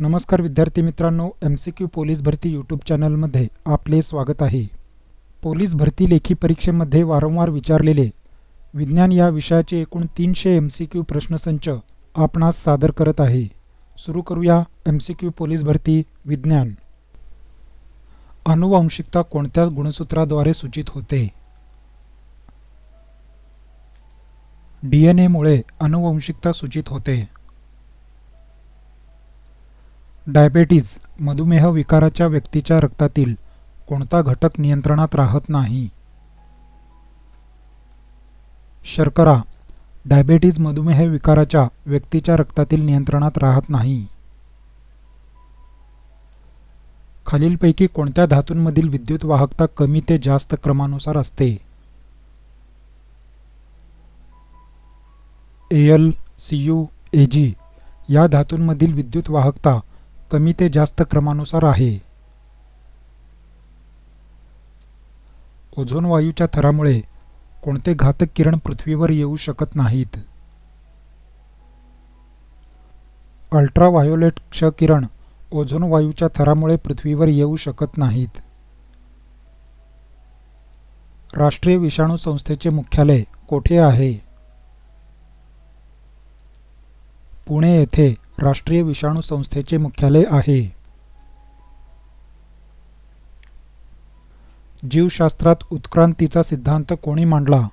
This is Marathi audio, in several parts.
नमस्कार विद्यार्थी मित्रांनो एम सी क्यू पोलीस भरती यूट्यूब चॅनलमध्ये आपले स्वागत आहे. पोलीस भरती लेखी परीक्षेमध्ये वारंवार विचारलेले विज्ञान या विषयाचे एकूण तीनशे एम सी क्यू प्रश्नसंच आपणास सादर करत आहे. सुरू करूया एम सी क्यू पोलीस भरती विज्ञान. अनुवांशिकता कोणत्या गुणसूत्राद्वारे सूचित होते? डी एन एमुळे अनुवांशिकता सूचित होते. डायबेटीज मधुमेह विकाराच्या व्यक्तीच्या रक्तातील कोणता घटक नियंत्रणात राहत नाही. शर्करा डायबेटीज मधुमेह विकाराच्या व्यक्तीच्या रक्तातील नियंत्रणात राहत नाही. खालीलपैकी कोणत्या धातूंमधील विद्युत वाहकता कमी ते जास्त क्रमानुसार असते? L C U A A G या धातूंमधील विद्युत वाहकता कमी ते जास्त क्रमानुसार आहे. ओझोन वायूच्या थरामुळे कोणते घातक किरण पृथ्वीवर येऊ शकत नाहीत. अल्ट्राव्हायोलेट क्ष किरण ओझोन वायूच्या थरामुळे पृथ्वीवर येऊ शकत नाहीत. राष्ट्रीय विषाणू संस्थेचे मुख्यालय कोठे आहे? पुणे येथे राष्ट्रीय विषाणू संस्थेचे मुख्यालय आहे. जीवशास्त्रात उत्क्रांतीचा सिद्धांत कोणी मांडला?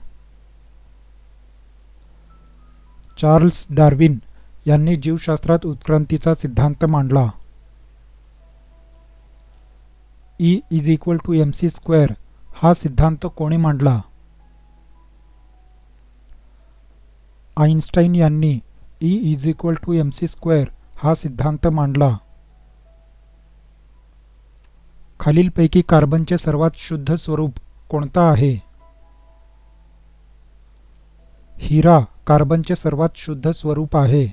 चार्ल्स डार्विन यांनी जीवशास्त्रात उत्क्रांतीचा सिद्धांत मांडला. E is equal to M C square हा सिद्धांत कोणी मांडला? आईन्स्टाईन यांनी E is equal to M C square हा सिद्धांत मांडला. खालीलपैकी कार्बनचे सर्वात शुद्ध स्वरूप कोणता आहे? हिरा कार्बनचे सर्वात शुद्ध स्वरूप आहे.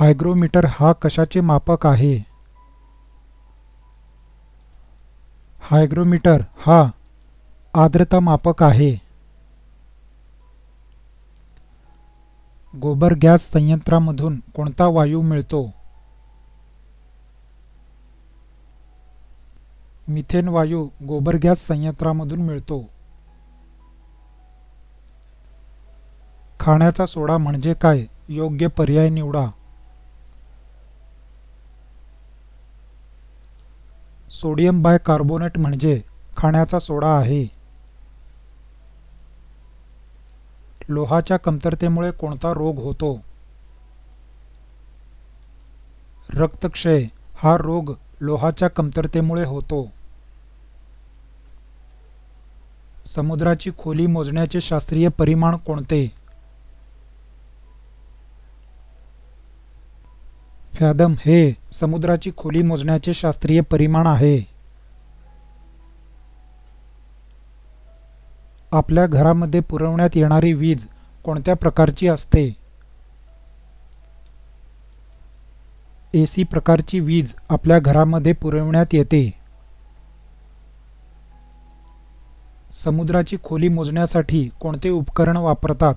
हायग्रोमीटर हा कशाचे मापक आहे? हायग्रोमीटर हा आर्द्रता मापक आहे. गोबर गॅस संयंत्रामधून कोणता वायू मिळतो? मिथेन वायू गोबर गॅस संयंत्रामधून मिळतो. खाण्याचा सोडा म्हणजे काय? योग्य पर्याय निवडा. सोडियम बाय कार्बोनेट म्हणजे खाण्याचा सोडा आहे. लोहाच्या कमतरतेमुळे कोणता रोग होतो? रक्तक्षय हा रोग लोहाच्या कमतरतेमुळे होतो. समुद्राची खोली मोजण्याचे शास्त्रीय परिमाण कोणते? फॅदम हे समुद्राची खोली मोजण्याचे शास्त्रीय परिमाण आहे. आपल्या घरामध्ये पुरवण्यात येणारी वीज कोणत्या प्रकारची असते? ए सी प्रकारची वीज आपल्या घरामध्ये पुरवण्यात येते. समुद्राची खोली मोजण्यासाठी कोणते उपकरण वापरतात?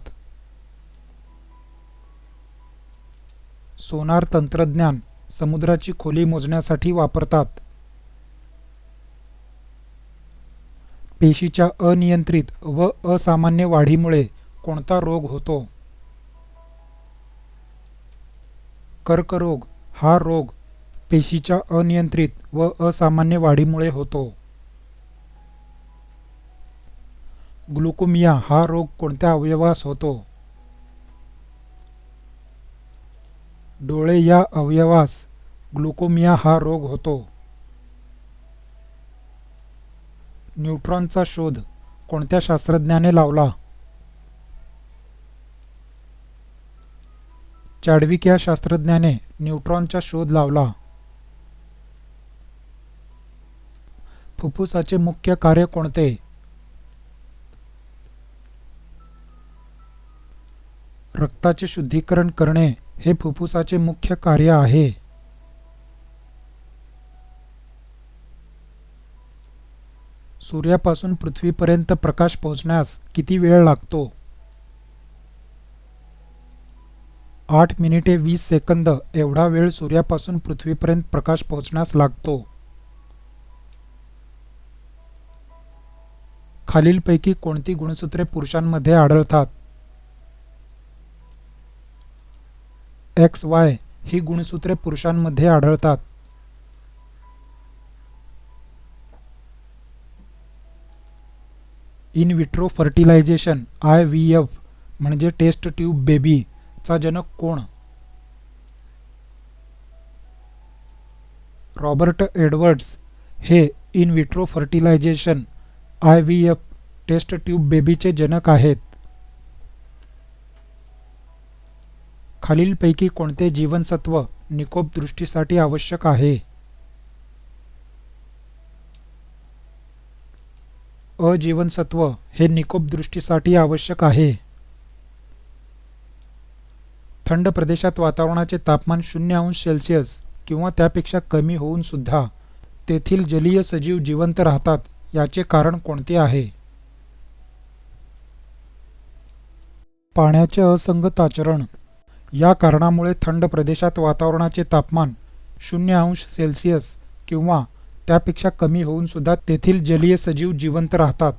सोनार तंत्रज्ञान समुद्राची खोली मोजण्यासाठी वापरतात. पेशीच्या अनियंत्रित व असामान्य वाढीमुळे कोणता रोग होतो? कर्करोग हा रोग पेशीच्या अनियंत्रित व असामान्य वाढीमुळे होतो. ग्लुकोमिया हा रोग कोणत्या अवयवास होतो? डोळे या अवयवास ग्लुकोमिया हा रोग होतो. न्यूट्रॉनचा शोध कोणत्या शास्त्रज्ञाने लावला? चाडविक या शास्त्रज्ञाने न्यूट्रॉनचा शोध लावला. फुफ्फुसाचे मुख्य कार्य कोणते? रक्ताचे शुद्धीकरण करणे हे फुफ्फुसाचे मुख्य कार्य आहे. सूर्यापासून पृथ्वीपर्यंत प्रकाश पोहोचण्यास किती वेळ लागतो? आठ मिनिटे वीस सेकंद एवढा वेळ सूर्यापासून पृथ्वीपर्यंत प्रकाश पोहोचण्यास लागतो. खालीलपैकी कोणती गुणसूत्रे पुरुषांमध्ये आढळतात? एक्स वाय ही गुणसूत्रे पुरुषांमध्ये आढळतात. In vitro fertilisation I V F म्हणजे टेस्ट ट्यूब बेबीचा जनक कोण? Robert Edwards. हे in vitro fertilisation I V F test tube बेबीचे जनक आहेत. खालीलपैकी कोणते जीवनसत्व निकोप दृष्टीसाठी आवश्यक आहे? अजीवनसत्व हे निकोप दृष्टीसाठी आवश्यक आहे. थंड प्रदेशात वातावरणाचे तापमान शून्य अंश सेल्सिअस किंवा त्यापेक्षा कमी होऊन सुद्धा तेथील जलीय सजीव जिवंत राहतात याचे कारण कोणते आहे? पाण्याचे असंगत आचरण. या कारणामुळे थंड प्रदेशात वातावरणाचे तापमान शून्य अंश सेल्सिअस किंवा त्यापेक्षा कमी होऊन सुद्धा तेथील जलीय सजीव जिवंत राहतात.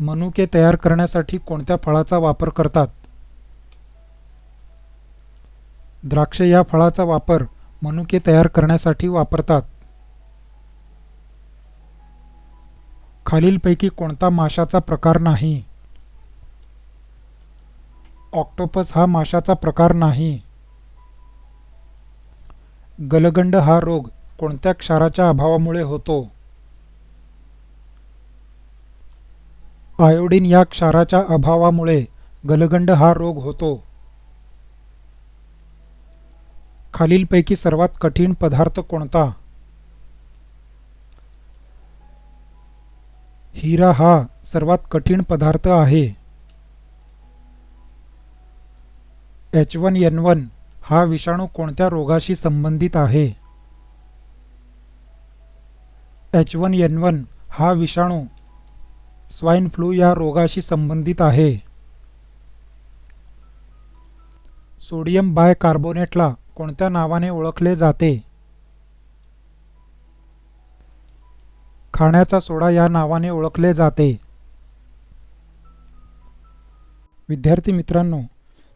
मनुके तयार करण्यासाठी कोणत्या फळाचा वापर करतात? द्राक्ष या फळाचा वापर मनुके तयार करण्यासाठी वापरतात. खालीलपैकी कोणता माशाचा प्रकार नाही? ऑक्टोपस हा माशाचा प्रकार नाही. गलगंड हा रोग कोणत्या क्षाराच्या अभावामुळे होतो? आयोडीन या क्षाराच्या अभावामुळे गलगंड हा रोग होतो. खालीलपैकी सर्वात कठीण पदार्थ कोणता? हिरा हा सर्वात कठीण पदार्थ आहे. एच वन एन वन हा विषाणू कोणत्या रोगाशी संबंधित आहे? एच वन एन वन हा विषाणू स्वाईन फ्लू या रोगाशी संबंधित आहे. सोडियम बायकार्बोनेटला कोणत्या नावाने ओळखले जाते? खाण्याचा सोडा या नावाने ओळखले जाते. विद्यार्थी मित्रांनो